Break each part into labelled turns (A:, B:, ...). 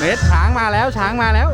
A: เมตรช้างมาแล้วช้างมาแล้ว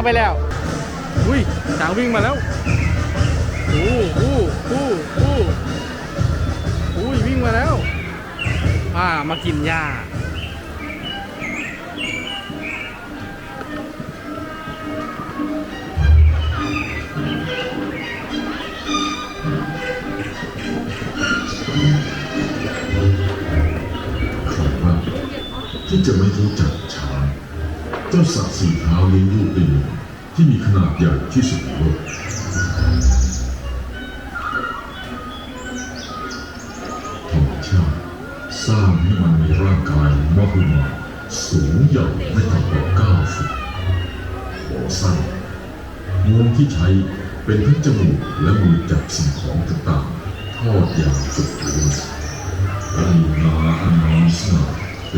A: างไปแล้ว อุ้ยช้างวิ่งมาแล้วอู้อู้อู้อู้อุ้ยวิ่งมาแล้ว อ่า มากินหญ้า
B: ใครบ้างที่จะไม่รู้จักช้าง เจ้าสัตว์สี่เท้าเลี้ยงลูกเป็นหนึ่งที่มีขนาดใหญ่ที่สุดในโลกธรรมชาติสร้างให้มันมีร่างกายมหึมาสูงใหญ่ไม่ต่ำกว่าเก้าฟุตหัวสั้นงวงที่ใช้เป็นทั้งจมูกและมือจับสิ่งของต่างๆทอดยาวสุดพื้นและมีงาอันงามสง่า อ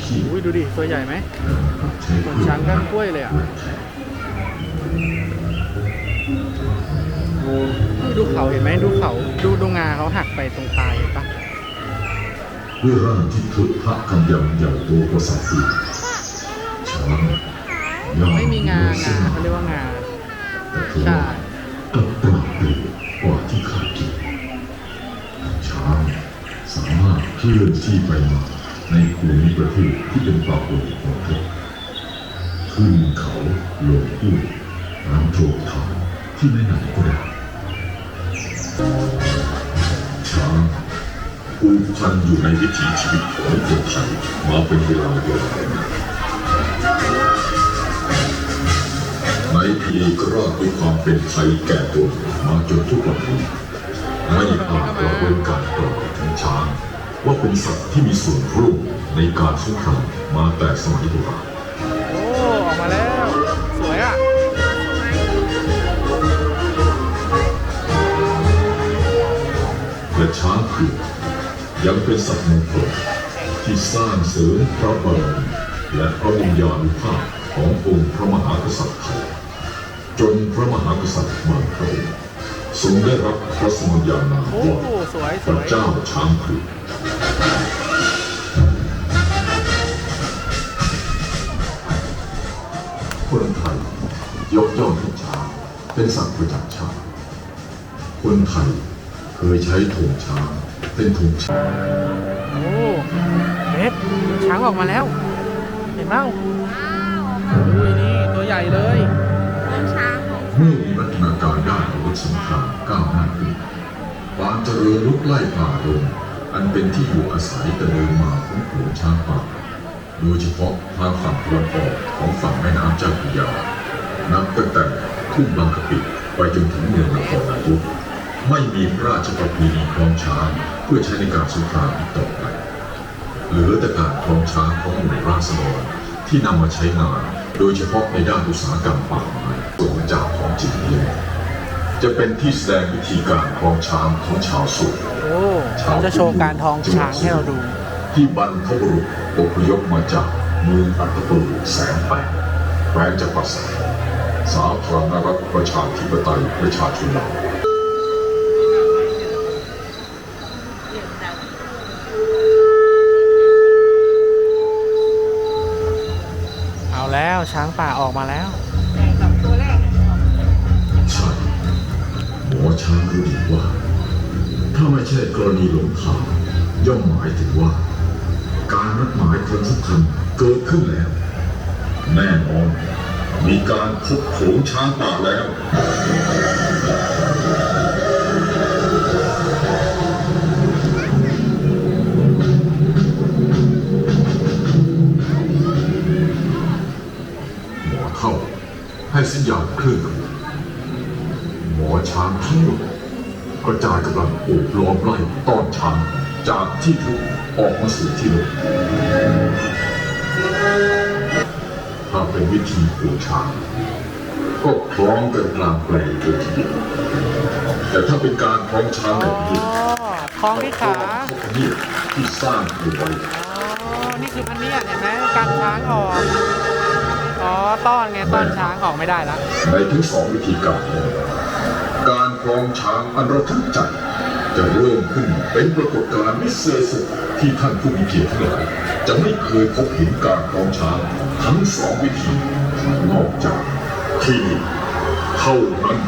B: เขี้ยว
A: อุ้ยดูดิตัวใหญ่ไหม
B: ใช้
A: เหมือนช้างก้านกล้วยเลยอะดูเขาเห็นไหมดูเขาดูดูงาเขาหักไปตรงปลายเห็นปะ
B: ด้วยร่างที่ทุพะกำยำใหญ่โตกว่าสัตว์อื่นช้างย่อ
A: ไม่มีงางาเขาเรียกว่างา
B: แต่เธอ
A: ใช่
B: กลับปราดเปรียวกว่าที่คาดคิดช้างสามารถเคลื่อนที่ไปมา ในภูมิประเทศที่เป็นป่าโปร่งของเธอขึ้นเขาลงห้วยน้ำโจกทางที่ไม่หนก็ได้ช้างผูกพันอยู่ในวิถีชีวิตของคนไทยมาเป็นเวลายาวนานในพีกราชด้วยความเป็นไทยแก่ตัวมาจนทุกวันนี้ไม่อาจละเว้นการกล่าวถึงช้าง ว่าเป็นสัตว์ที่มีส่วนร่วมในการสงครามมาแต่สมัยโบราณ
A: โอ้ออกมาแล้ว สวยอะ
B: และช้างเผือกยังเป็นสัตว์มงคลที่สร้างเสริมพระบารมีและพระวิญญาณุภาพขององค์พระมหากษัตริย์ไทยจนพระมหากษัตริย์บางพระองค์ ทรงได้รับพระสมญานาม
A: โอ้
B: ว่า
A: สวย
B: พ
A: ส
B: ระ
A: วย
B: เจ้าช้างเผือกคนไทยยกย่องให้ช้างเป็นสัตว์ประจำชาติคนไทยเคยใช้ธงช้างเป็นธงชาติ
A: โอ้เม็ดช้างออกมาแล้ว เห็นเปล่าอุ้ยนี่ตัวใหญ่เลย
B: สงครามก้าวหน้าขึ้นความเจริญลุกไล่ป่าดงอันเป็นที่อยู่อาศัยแต่เดิมมาของฝูงช้างป่า โดยเฉพาะทางฝั่งตะวันออกของฝั่งแม่น้ำเจ้าพระยา นับตั้งแต่ทุ่งบางกะปิไปจนถึงเมืองนครนายกไม่มีพระราชประเพณีคล้องช้างเพื่อใช้ในการสงครามอีกต่อไป เหลือแต่การคล้องช้างของหมู่ราษฎรที่นำมาใช้งาน โดยเฉพาะในด้านอุตสาหกรรมป่าไม้ส่วนมาจากของจริงนี้ จะเป็นที่แสดงวิธีการคล้องช้างของชาวสุข
A: โอ้เขาจะโชว์การทองช้างให้เราดู
B: ที่บรรพบุรุษอพยพมาจากเมืองอัตตปือแสนแปดแคว้นจักรสาสาธารณรัฐประชาธิปไตยประชาชนลาว
A: เอาแล้วช้างป่าออกมาแล้ว
B: รณีหลงทางย่อมหมายถึงว่า การนัดหมายครั้งสำคัญเกิดขึ้นแล้ว แน่นอนมีการพบโขงช้างป่าแล้วหมอเท่าให้สัญญาณเคลื่อนหมอช้างทั้งหมด กระจายกำลังโอบล้อมไล่ต้อนช้างจากที่ทุกออกมาสู่ที่ลงถ้าเป็นวิธีปูช้างก็คล้องกันกลางแปลงเลยทีเดียวแต่ถ้าเป็นการคล้องช้าง
A: อ๋
B: แบบนี้
A: อคล้องที่ขา
B: พวกนี้ที่สร้างอยู่ไว้
A: อ๋อนี่คือพันเนียดเห็นไหมการช้างออก อ๋อ ต้อนไง ต้อนช้างออกไม่ได้ละ
B: ในทั้งสองวิธีการนี้ การคลองช้างอันระทึกใจจะเริ่มขึ้นเป็นปรากฏการณ์มิเศษสุดที่ท่านผู้มีเกียรติทั้งหลายจะไม่เคยพบเห็นการคลองช้างทั้งสองวิธีนอกจากที่นี่เท่านั้น